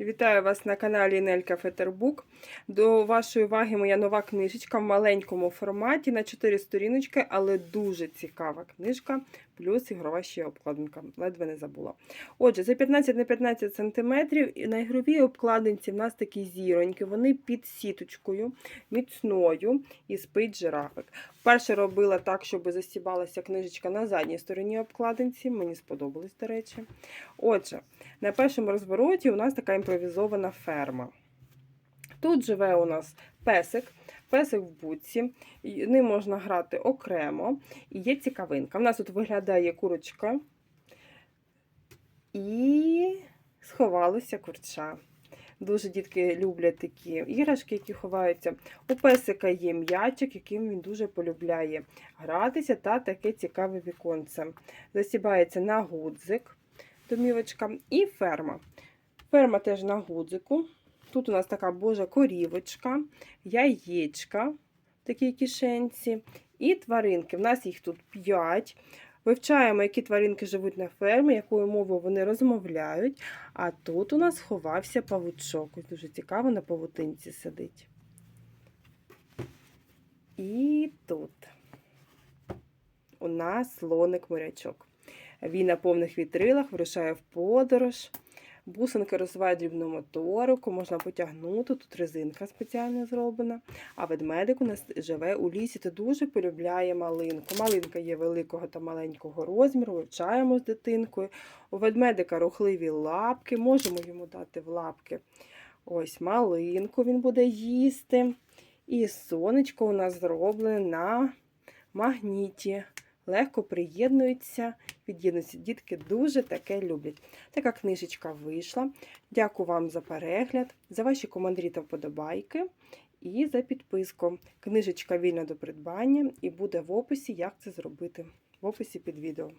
Вітаю вас на каналі Нелька Фетербук. До вашої уваги моя нова книжечка в маленькому форматі на 4 сторіночки, але дуже цікава книжка, плюс ігрова ще обкладинка. Ледве не забула. Отже, за 15 на 15 см на ігровій обкладинці в нас такі зіроньки, вони під сіточкою, міцною і спить жирафик. Перше робила так, щоб засібалася книжечка на задній стороні обкладинці. Мені сподобалось, до речі. Отже, на першому розвороті у нас така імпровізована ферма. Тут живе у нас песик, песик в будці, ним можна грати окремо. І є цікавинка. У нас тут виглядає курочка і сховалося курча. Дуже дітки люблять такі іграшки, які ховаються. У песика є м'ячик, яким він дуже полюбляє гратися, та таке цікаве віконце. Засібається на гудзик, домівочка, і ферма. Ферма теж на гудзику. Тут у нас така божа корівочка, яєчка, такі кишенці, і тваринки. У нас їх тут 5. Вивчаємо, які тваринки живуть на фермі, якою мовою вони розмовляють. А тут у нас ховався павучок. Ось дуже цікаво на павутинці сидить. І тут у нас слоник-морячок. Він на повних вітрилах вирушає в подорож. Бусинки розвивають дрібну моторику, можна потягнути, тут резинка спеціально зроблена. А ведмедик у нас живе у лісі та дуже полюбляє малинку. Малинка є великого та маленького розміру, вивчаємо з дитинкою. У ведмедика рухливі лапки, можемо йому дати в лапки. Ось малинку він буде їсти. І сонечко у нас зроблене на магніті. Легко приєднуються, від'єднуються. Дітки дуже таке люблять. Така книжечка вийшла. Дякую вам за перегляд, за ваші коментарі та вподобайки і за підписку. Книжечка вільна до придбання і буде в описі, як це зробити. В описі під відео.